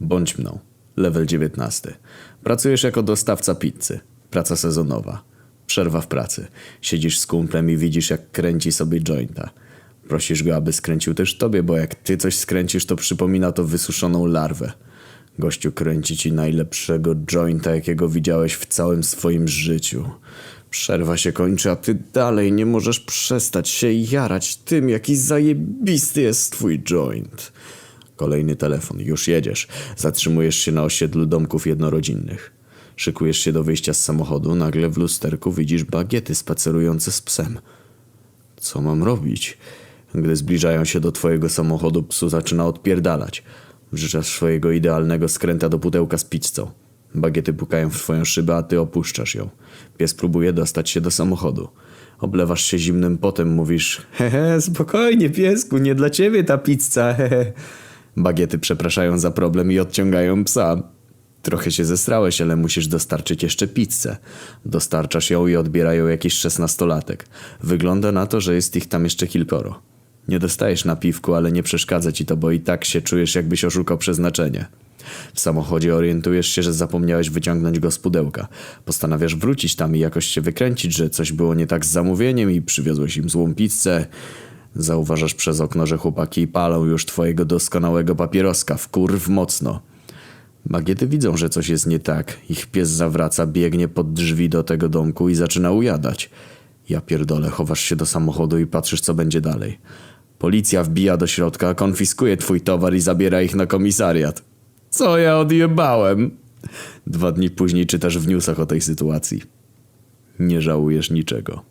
Bądź mną. Level 19. Pracujesz jako dostawca pizzy. Praca sezonowa. Przerwa w pracy. Siedzisz z kumplem i widzisz jak kręci sobie jointa. Prosisz go, aby skręcił też tobie, bo jak ty coś skręcisz, to przypomina to wysuszoną larwę. Gościu kręci ci najlepszego jointa, jakiego widziałeś w całym swoim życiu. Przerwa się kończy, a ty dalej nie możesz przestać się jarać tym, jaki zajebisty jest twój joint. Kolejny telefon, już jedziesz. Zatrzymujesz się na osiedlu domków jednorodzinnych. Szykujesz się do wyjścia z samochodu, nagle w lusterku widzisz bagiety spacerujące z psem. Co mam robić? Gdy zbliżają się do twojego samochodu, psu zaczyna odpierdalać. Wrzeczasz swojego idealnego skręta do pudełka z pizzą. Bagiety pukają w twoją szybę, a ty opuszczasz ją. Pies próbuje dostać się do samochodu. Oblewasz się zimnym potem, mówisz Hehe, spokojnie piesku, nie dla ciebie ta pizza, hehe. Bagiety przepraszają za problem i odciągają psa. Trochę się zestrałeś, ale musisz dostarczyć jeszcze pizzę. Dostarczasz ją i odbierają jakiś szesnastolatek. Wygląda na to, że jest ich tam jeszcze kilkoro. Nie dostajesz napiwku, ale nie przeszkadza ci to, bo i tak się czujesz, jakbyś oszukał przeznaczenie. W samochodzie orientujesz się, że zapomniałeś wyciągnąć go z pudełka. Postanawiasz wrócić tam i jakoś się wykręcić, że coś było nie tak z zamówieniem i przywiozłeś im złą pizzę. Zauważasz przez okno, że chłopaki palą już twojego doskonałego papieroska w kurw mocno. Bagiety widzą, że coś jest nie tak. Ich pies zawraca, biegnie pod drzwi do tego domku i zaczyna ujadać. Ja pierdolę, chowasz się do samochodu i patrzysz, co będzie dalej. Policja wbija do środka, konfiskuje twój towar i zabiera ich na komisariat. Co ja odjebałem? Dwa dni później czytasz w newsach o tej sytuacji. Nie żałujesz niczego.